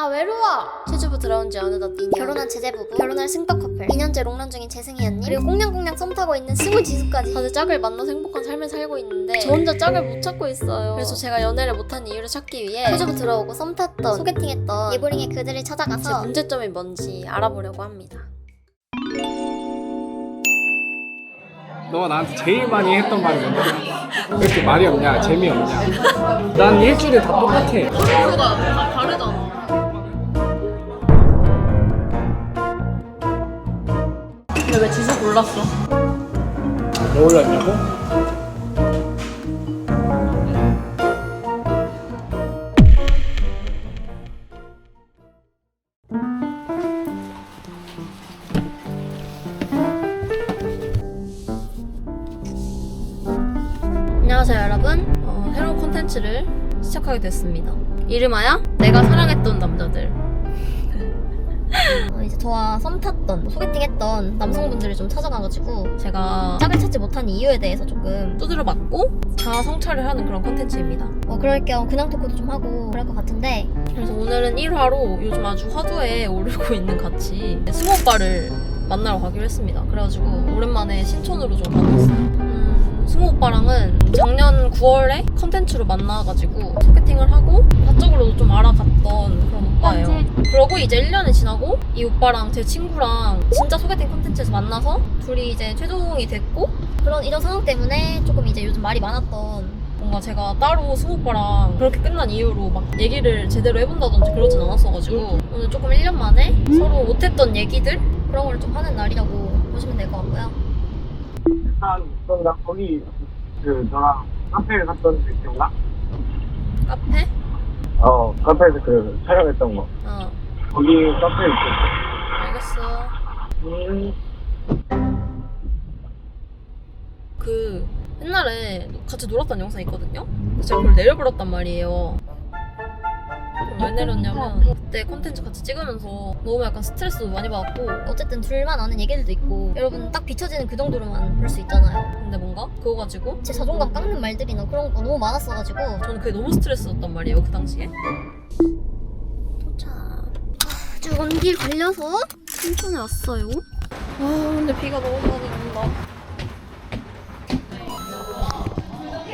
아 외로워 제주부 들어온 지 어느덧 2년 결혼한 제재부부 결혼할 승떡 커플 2년째 롱런 중인 재승이 언니 그리고 꽁냥꽁냥 썸 타고 있는 승우 지수까지 다들 짝을 만나서 행복한 삶을 살고 있는데 저 혼자 짝을 못 찾고 있어요 그래서 제가 연애를 못한 이유를 찾기 위해 제주부 들어오고 썸 탔던 소개팅했던 예보링의 그들을 제 찾아가서 문제점이 뭔지 알아보려고 합니다. 너가 나한테 제일 많이 했던 말이 뭔데? 왜 이렇게 말이 없냐? 재미없냐? 난 일주일에 다 똑같아. 근데 왜 지수 골랐어? 뭐 올랐냐고? 안녕하세요 여러분. 어, 새로운 콘텐츠를 시작하게 됐습니다. 이름하여 내가 사랑했던 남자들. 어, 저와 썸 탔던 뭐 소개팅했던 남성분들을 좀 찾아가가지고 제가 짝을 찾지 못한 이유에 대해서 조금 두드려 맞고 자아 성찰을 하는 그런 콘텐츠입니다. 뭐 그럴 겸 그냥 토크도 좀 하고 그럴 것 같은데 그래서 오늘은 1화로 요즘 아주 화두에 오르고 있는 같이 스모 오빠를 만나러 가기로 했습니다. 그래가지고 오랜만에 신촌으로 좀 가고 있어요. 음, 승우 오빠랑은 작년 9월에 컨텐츠로 만나가지고 소개팅을 하고 사적으로도 좀 알아갔던 그런 오빠예요. 그러고 이제 1년이 지나고 이 오빠랑 제 친구랑 진짜 소개팅 컨텐츠에서 만나서 둘이 이제 최종이 됐고 그런 이런 상황 때문에 조금 이제 요즘 말이 많았던 뭔가 제가 따로 승우 오빠랑 그렇게 끝난 이후로 막 얘기를 제대로 해본다든지 그러진 않았어가지고 오늘 조금 1년 만에 서로 못했던 얘기들 그런 걸 좀 하는 날이라고 보시면 될 것 같고요. 한, 그럼 나 거기 그 너랑 카페에 갔던 데 기억나? 카페? 어, 카페에서 그 촬영했던 거. 어 거기 카페에 있었어. 알겠어 음, 그 옛날에 같이 놀았던 영상 있거든요? 제가 그걸 내려버렸단 말이에요 왜 내렸냐면 그때 콘텐츠 같이 찍으면서 너무 약간 스트레스도 많이 받았고 어쨌든 둘만 아는 얘기들도 있고 여러분 딱 비춰지는 그 정도로만 볼 수 있잖아요. 근데 뭔가? 그거 가지고? 제 자존감 깎는 말들이나 그런 거 너무 많았어가지고 저는 그게 너무 스트레스였단 말이에요 그 당시에. 도착. 아주 먼 길 걸려서 신촌에 왔어요. 아 근데 비가 너무 많이 온다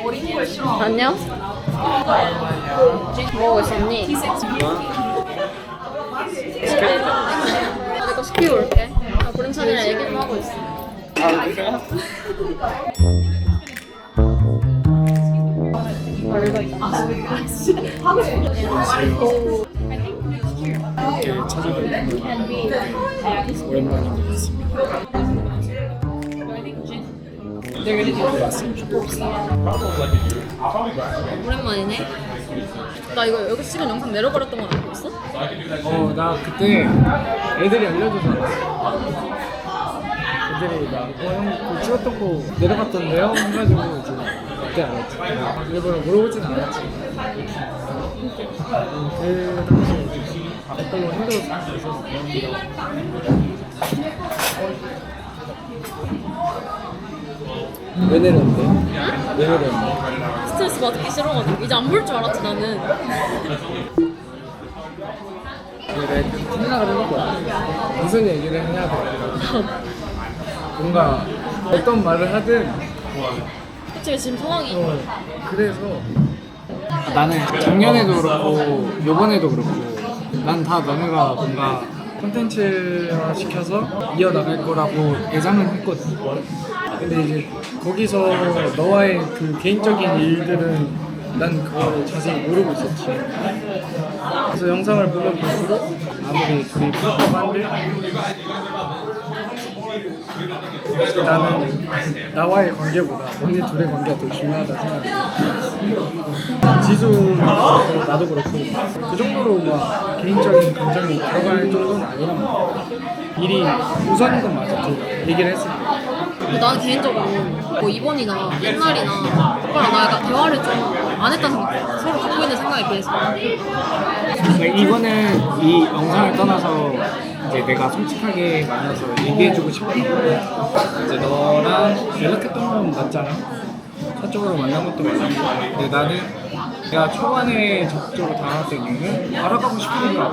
안녕 뭐하고 있었니? 아, 내거 시키고 올게. 아, 구름산이랑 얘기 좀 하고 있어. 아? 이렇게 찾아뵙는 오랜만인 것 같습니다. 왔으면 좋겠어. 오랜만이네 나 이거 여기 찍은 영상 내려버렸던 건 알고 있어? 어, 나 그때 애들이 알려줘서 알았어. 애들이 나, 어, 형, 그 찍었던 거 내려갔던데요? 해가지고 이제 그때 알았지. 일부러 물어보진 않았지. 음, 그 당시에 약간 힘들었어. 왜 내렸는데? 왜 내렸는데? 스트레스 받기 싫어가지고 이제 안 볼 줄 알았지 나는 내가 좀 생각을 해봤거든. 무슨 얘기를 해야 돼? 뭔가 어떤 말을 하든 그치 지금 상황이 어, 그래서 나는 작년에도 그렇고 요번에도 그렇고 난 다 너네가 뭔가 콘텐츠화 시켜서 이어나갈 거라고 예상은 했거든 근데 이제 거기서 너와의 그 개인적인 일들은 난 그거를 자세히 모르고 있었지 그래서 영상을 보면 볼수록 아무리 둘이 한들 나는 나와의 관계보다 너네 둘의 관계가 더 중요하다 생각해. 그렇고 나도 그렇고 그 정도로 막 개인적인 감정이 들어갈 정도는 아니란 말이야. 일이 우선인 건 맞아. 그 얘기를 했을 때. 근데 나는 개인적으로 뭐 이번이나 옛날이나 오빠랑 나 약간 대화를 좀 안 했다 생각 서로 갖고 있는 생각에 비해서. 그러니까 이거는 이 영상을 떠나서 이제 내가 솔직하게 만나서 얘기해주고 싶은 거 이제 너랑 연락했던 건 맞잖아. 사적으로 만난 것도 맞고 근데 나는 내가 초반에 적극적으로 다가갔던 이유는 알아가고 싶으니까.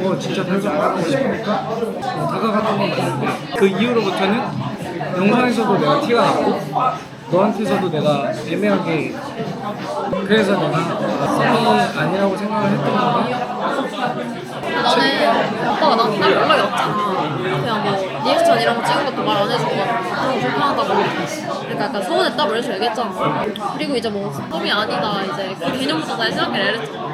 뭐 진짜 더 이상 알아가고 싶으니까. 어, 다가갔던 건 맞는데. 그 이후로부터는 영상에서도 내가 티가 났고 너한테서도 내가 애매하게 그래서 내가 썸이 아니라고 생각을 했던 건데 나는 오빠가 나한테 따로 연락이 없잖아. 그냥 뭐 리액션 이런 거 찍은 것도 말 안 해주고 그런 거 불편하다고. 그러니까 약간 서운했다 뭐 이런 식으로 얘기했잖아. 그리고 이제 뭐 썸이 아니다 이제 그 개념부터 다시 생각해 이랬잖아.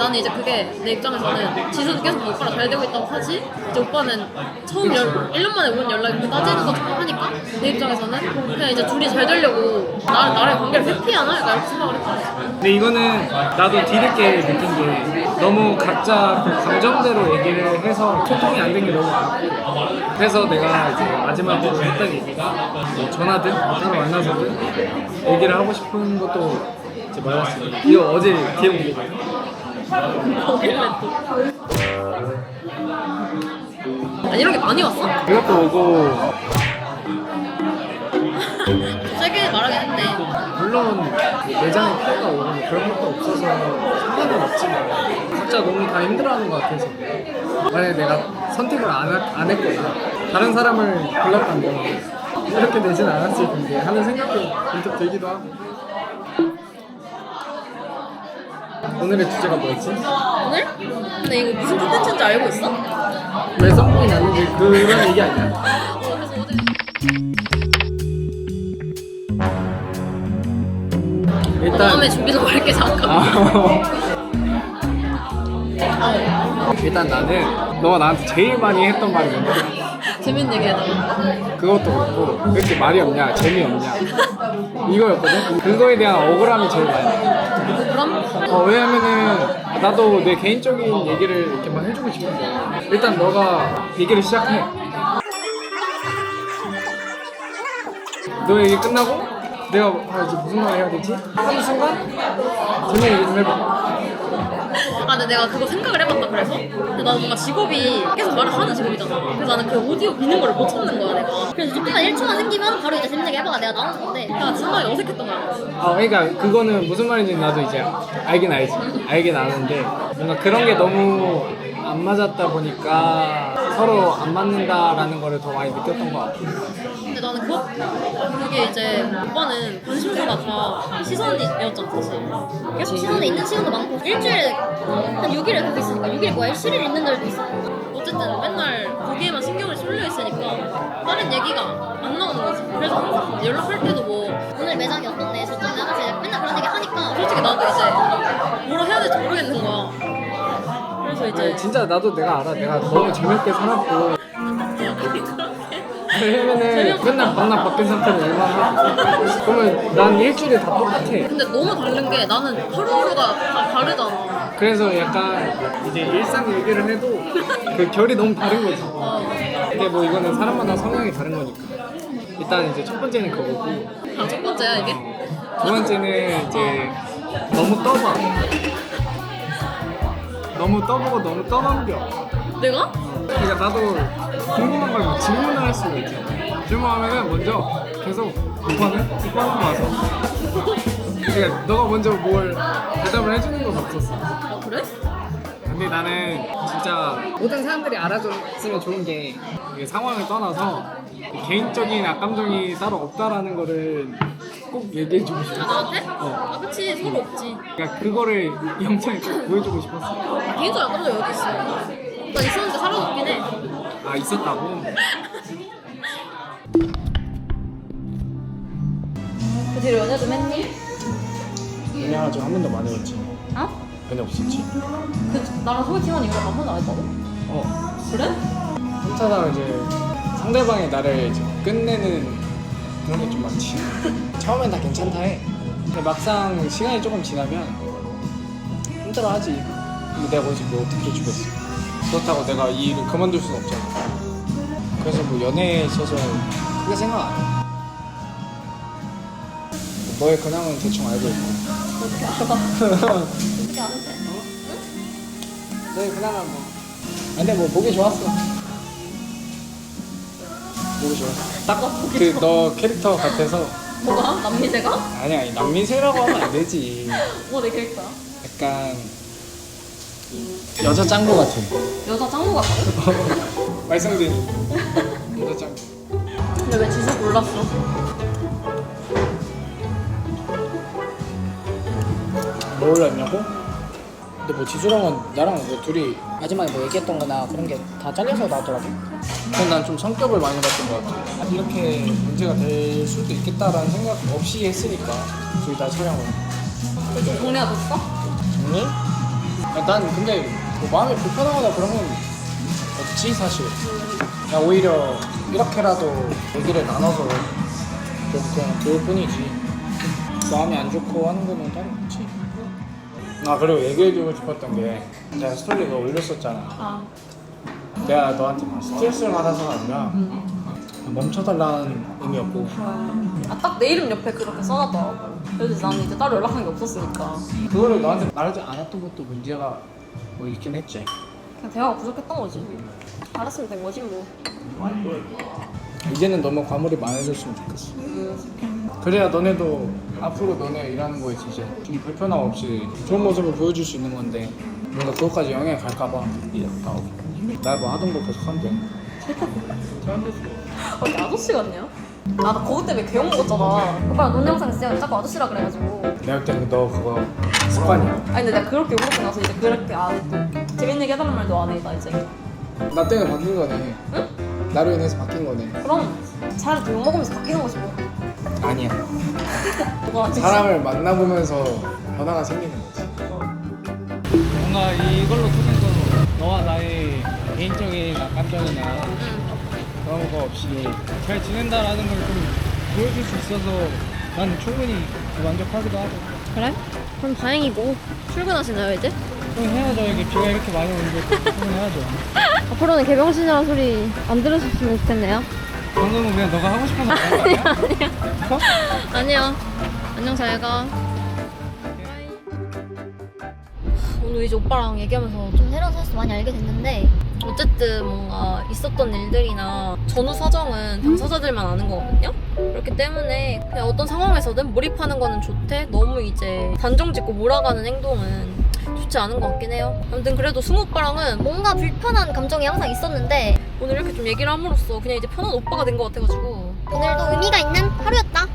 나는 이제 그게 내 입장에서는 지수도 계속 오빠랑 잘 되고 있다고 하지? 이제 오빠는 처음 연, 1년 만에 온 연락이 따지는 것처럼 하니까 내 입장에서는 그냥 이제 둘이 잘 되려고 나, 나랑 관계를 회피하나? 약간 이렇게 생각을 했거든 근데 이거는 나도 뒤늦게 느낀 게 너무 각자 그 감정대로 얘기를 해서 소통이 안 된 게 너무 많고 그래서 내가 이제 마지막으로 했던 얘기가 뭐 전화든 따로 만나서든 얘기를 하고 싶은 것도 이제 말했습니다 이거 어제 기억 온 거거든요. 거길래 또 아, 이런 게 많이 왔어? 이것도 오고. 세게 말하긴 했네 물론 매장에 피해가 오고 뭐 그런 것도 없어서 상관은 없지만 각자 너무 다 힘들어하는 것 같아서. 만약에 내가 선택을 안, 하- 안 했거나 다른 사람을 골랐다면 이렇게 되진 않았을 텐데 하는 생각도 문득 들기도 하고 오늘의 주제가 뭐였지? 오늘? 근데 이거 무슨 콘텐츠인지 알고 있어? 왜 썸북이 났는지 그런 얘기 아니야? 어, 그래서 어제 일단 다음에 준비 좀 할게 잠깐 아, 일단 나는 너가 나한테 제일 많이 했던 말이 뭔데? 재밌는 얘기 해달라 그것도 그렇고 왜 이렇게 말이 없냐 재미없냐 이거였거든 그거에 대한 억울함이 제일 많이 그럼? 어, 왜냐면은 나도 내 개인적인 얘기를 이렇게 막 해주고 싶은데 일단 너가 얘기를 시작해 너 얘기 끝나고 내가 아 이제 무슨 말 해야 되지? 하는 순간 재미 얘기 좀 해봐 아 근데 내가 그거 생각을 해봤다 그래서 근데 나는 뭔가 직업이 계속 말을 하는 직업이잖아 그래서 나는 그 오디오 비는 걸 못 참는 거야 내가 그래서 조금만 1초만 생기면 바로 이제 재밌게 해봐가 내가 나오는 건데 그러니까 상당히 어색했던 거야 어, 그러니까 그거는 무슨 말인지 나도 이제 알긴 알지. 알긴 아는데 뭔가 그런 게 너무 안 맞았다 보니까 서로 안 맞는다라는 거를 더 많이 느꼈던 것 같아. 근 그것 그게 이제 오빠는 관심사가 다 시선이었잖아 사실. 계속 시간에 있는 시간도 많고 일주일에 한 6일을 거기 있으니까 6일 뭐야 7일 있는 날도 있어. 어쨌든 맨날 거기에만 신경을 쏠려 있으니까 다른 얘기가 안 나오는 거지. 그래서 항상 연락할 때도 뭐 오늘 매장이 어떻네 저쩌네 하면서 맨날 그런 얘기 하니까 솔직히 나도 이제 뭐라 해야 될지 모르겠는 거야. 그래서 이제 아니, 진짜 나도 내가 알아. 내가 너무 재밌게 살았고. 왜냐면은 맨날 밤낮 바뀐 상태로 일만 하고. 그러면 난 일주일에 다 똑같아. 근데 너무 다른 게 나는 하루하루가 다 다르잖아 그래서 약간 이제 일상 얘기를 해도 그 결이 너무 다른 거지. 어. 근데 뭐 이거는 사람마다 성향이 다른 거니까. 일단 이제 첫 번째는 그거고. 아, 첫 번째야 이게? 두 번째는 이제 너무 떠봐. 너무 떠보고 너무 떠넘겨. 내가? 그러니까 나도 궁금한 걸뭐 질문을 할 수가 있잖아. 질문하면은 먼저 계속 오빠는? 오빠는 와서. 그러니까 너가 먼저 뭘 대답을 해주는 건 없었어. 아 그래? 근데 나는 진짜 모든 사람들이 알아줬으면 좋은 게 이게 상황을 떠나서 개인적인 악감정이 따로 없다라는 거를 꼭 얘기해주고 싶어. 아 나한테? 어. 아 그치 서로 없지 그러니까 그거를 영상에 꼭 보여주고 싶었어. 개인적으로 깜짝 여기 있어 나 있었는데 사라졌긴 해 아 있었다고? 그 뒤로 연애 좀 했니? 그냥 좀한 번도 안 해봤지. 어? 전혀 없었지. 그 나랑 소개팅한 이후로 한 번도 안 했다고? 어. 그래? 혼자다가 이제 상대방이 나를 이제 끝내는 그런 게 좀 많지. 처음엔 다 괜찮다 해. 근데 막상 시간이 조금 지나면 힘들어하지. 근데 내가 거기서 뭐 어떻게 해주겠어. 그렇다고 내가 이 일을 그만둘 수는 없잖아. 그래서 뭐 연애에 있어서 크게 생각 안 해. 너의 근황은 대충 알고 있고. 어떻게 알아? 어떻게 아는데? 너의 근황은 뭐. 아, 근데 뭐 보기 좋았어. 보기 좋았어. 딱그너 캐릭터 같아서 뭐가? 남미세가? 아니 아니 남미세라고 하면 안 되지 뭐내 캐릭터야? 약간 여자 짱구 같은 여자 짱구 같아 말썽쟁이 여자 짱구 근데 왜 지수 골랐어? 뭐 올렸냐고? 근데 뭐 지수랑은 나랑 뭐 둘이 마지막에 뭐 얘기했던 거나 그런 게 다 잘려서 나왔더라고 그건 난 좀 성격을 많이 봤던 것 같아 이렇게 문제가 될 수도 있겠다라는 생각 없이 했으니까 둘 다 촬영을 좀 동네가 됐어? 정리? 야, 난 근데 뭐 마음이 불편하거나 그런 건 없지 사실. 그냥 오히려 이렇게라도 얘기를 나눠서 좀 그냥 좋을 뿐이지. 마음이 안 좋고 하는 거는 따로 없지. 아 그리고 얘기해주고 싶었던 게 내가 스토리가 올렸었잖아. 아. 내가 너한테 막 스트레스를 받아서가 아니라 멈춰달라는 의미였고 아 딱 내 이름 옆에 그렇게 써놨더라고. 그래서 나는 이제 따로 연락한 게 없었으니까. 그거를 너한테 말하지 않았던 것도 문제가 뭐 있긴 했지. 그냥 대화가 부족했던 거지. 알았으면 된 거지 뭐. 이제는 너무 과몰이 많아졌으면 좋겠어. 그래야 너네도 앞으로 너네 일하는 거에 이제 좀 불편함 없이 좋은 모습을 보여줄 수 있는 건데 뭔가 그것까지 영향이 갈까봐. 나뭐 하던 거 계속 하면 돼. 어, 이 아저씨 같냐? 아, 나 그것 때문에 개욕 먹었잖아. 오빠랑 논 영상 있으면 자꾸 아저씨라 그래가지고. 내가 볼 때는 너 그거 습관이야 아니, 근데 내가 그렇게 욕 먹고 나서 이제 그렇게 안 해. 또 재밌는 얘기 해달라는 말도 안 해, 나 이제. 나 때문에 바뀐 거네 나로 인해서 바뀐 거네 그럼 차라리 또욕 먹으면서 바뀌는 거지 뭐. 아니야 뭐가 사람을 만나보면서 변화가 생기는 거지 뭔가 이걸로 통해서 너와 나의 개인적인 감정이나 그런 거 없이 잘 지낸다라는 걸 좀 보여줄 수 있어서 난 충분히 만족하기도 하고 그래? 그럼 다행이고 출근하시나요 이제? 좀 해야죠 이게 비가 이렇게 많이 오는데 충분해야죠 앞으로는 개병신이라는 소리 안 들으셨으면 좋겠네요 방금은 그냥 너가 하고 싶어서 그런 거 아니야? 어? 아니요 안녕 잘가 오늘 이제 오빠랑 얘기하면서 좀 새로운 사실 많이 알게 됐는데 어쨌든 뭔가 있었던 일들이나 전후 사정은 당사자들만 아는 거거든요. 그렇기 때문에 그냥 어떤 상황에서든 몰입하는 거는 좋대. 너무 이제 단정 짓고 몰아가는 행동은 좋지 않은 것 같긴 해요. 아무튼 그래도 승우 오빠랑은 뭔가 불편한 감정이 항상 있었는데 오늘 이렇게 좀 얘기를 함으로써 그냥 이제 편한 오빠가 된 것 같아가지고 오늘도 의미가 있는 하루였다